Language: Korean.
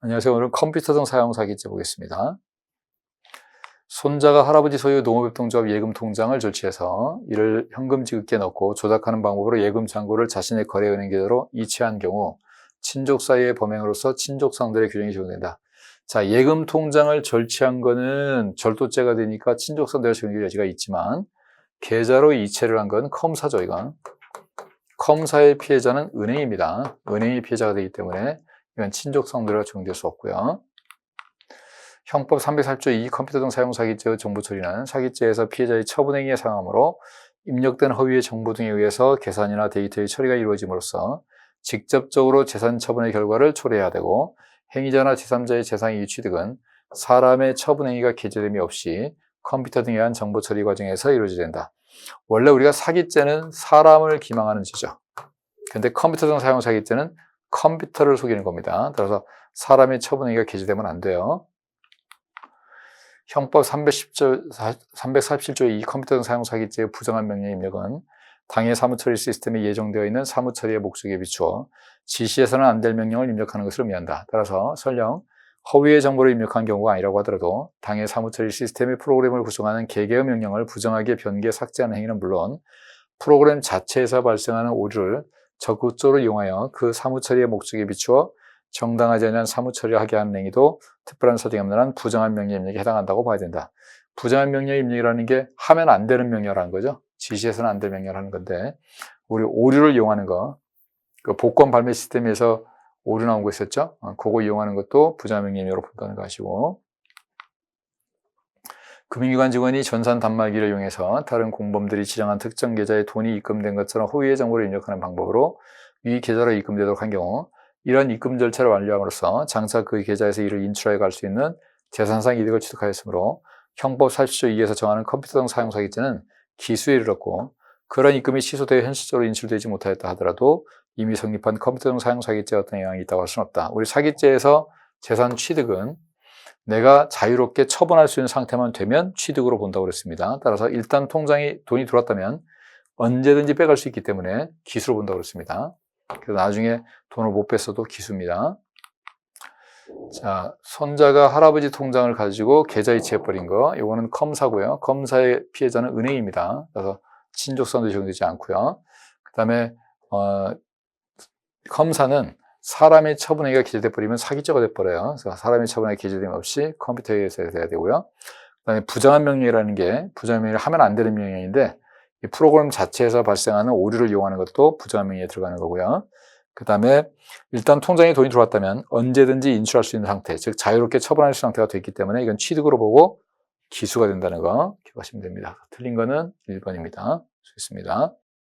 안녕하세요. 오늘은 컴퓨터 등 사용 사기죄 보겠습니다. 손자가 할아버지 소유 농업협동조합 예금 통장을 절취해서 이를 현금 지급기에 넣고 조작하는 방법으로 예금 잔고를 자신의 거래은행 계좌로 이체한 경우 친족 사이의 범행으로서 친족상들의 규정이 적용된다. 자, 예금 통장을 절취한 거는 절도죄가 되니까 친족상들의 적용 여지가 있지만 계좌로 이체를 한 건 컴사죠, 이건. 컴사의 피해자는 은행입니다. 은행이 피해자가 되기 때문에 이건 친족 성들과 적용될 수 없고요. 형법 340조 2 컴퓨터 등 사용 사기죄의 정보 처리는 사기죄에서 피해자의 처분 행위에 상함으로 입력된 허위의 정보 등에 의해서 계산이나 데이터의 처리가 이루어짐으로써 직접적으로 재산 처분의 결과를 초래해야 되고 행위자나 제3자의 재산의 취득은 사람의 처분 행위가 개재됨이 없이 컴퓨터 등에 의한 정보 처리 과정에서 이루어져야 된다. 원래 우리가 사기죄는 사람을 기망하는 죄죠. 근데 컴퓨터 등 사용 사기죄는 컴퓨터를 속이는 겁니다. 따라서 사람의 처분행위가 개재되면 안 돼요. 형법 310조, 347조 이 컴퓨터 등 사용 사기죄의 부정한 명령 입력은 당해 사무처리 시스템에 예정되어 있는 사무처리의 목적에 비추어 지시해서는 안 될 명령을 입력하는 것을 의미한다. 따라서 설령 허위의 정보를 입력한 경우가 아니라고 하더라도 당해 사무처리 시스템의 프로그램을 구성하는 개개의 명령을 부정하게 변개, 삭제하는 행위는 물론 프로그램 자체에서 발생하는 오류를 적극적으로 이용하여 그 사무처리의 목적에 비추어 정당하지 않은 사무처리를 하게 하는 행위도 특별한 사정이 없는 한 부정한 명령 입력에 해당한다고 봐야 된다. 부정한 명령 입력이라는 게 하면 안 되는 명령이라는 거죠. 지시해서는 안 될 명령을 하는 건데 우리 오류를 이용하는 거, 그 복권 발매 시스템에서 오류 나온 거 있었죠? 어, 그거 이용하는 것도 부정한 명령으로 본다는 거 아시고 금융기관 직원이 전산 단말기를 이용해서 다른 공범들이 지정한 특정 계좌에 돈이 입금된 것처럼 허위의 정보를 입력하는 방법으로 이 계좌로 입금되도록 한 경우 이런 입금 절차를 완료함으로써 장차 그 계좌에서 이를 인출하여 갈 수 있는 재산상 이득을 취득하였으므로 형법 40조 2에서 정하는 컴퓨터 등 사용 사기죄는 기수에 이르렀고 그런 입금이 취소되어 현실적으로 인출되지 못하였다 하더라도 이미 성립한 컴퓨터 등 사용 사기죄에 어떤 영향이 있다고 할 수는 없다. 우리 사기죄에서 재산 취득은 내가 자유롭게 처분할 수 있는 상태만 되면 취득으로 본다고 그랬습니다. 따라서 일단 통장에 돈이 들어왔다면 언제든지 빼갈 수 있기 때문에 기수로 본다고 그랬습니다. 그래서 나중에 돈을 못 뺐어도 기수입니다. 자, 손자가 할아버지 통장을 가지고 계좌 이체해 버린 거, 이거는 컴사고요. 컴사의 피해자는 은행입니다. 그래서 친족선도 적용되지 않고요. 그 다음에 어, 컴사는 사람의 처분행위가 기재돼 버리면 사기죄가 돼 버려요. 그래서 사람의 처분행위가 기재됨 없이 컴퓨터에 의해서 해야 되고요. 그다음에 부정한 명령이라는 게 부정한 명령을 하면 안 되는 명령인데 이 프로그램 자체에서 발생하는 오류를 이용하는 것도 부정한 명령에 들어가는 거고요. 그다음에 일단 통장에 돈이 들어왔다면 언제든지 인출할 수 있는 상태, 즉 자유롭게 처분할 수 있는 상태가 됐기 때문에 이건 취득으로 보고 기수가 된다는 거 기억하시면 됩니다. 틀린 거는 1번입니다. 수 있습니다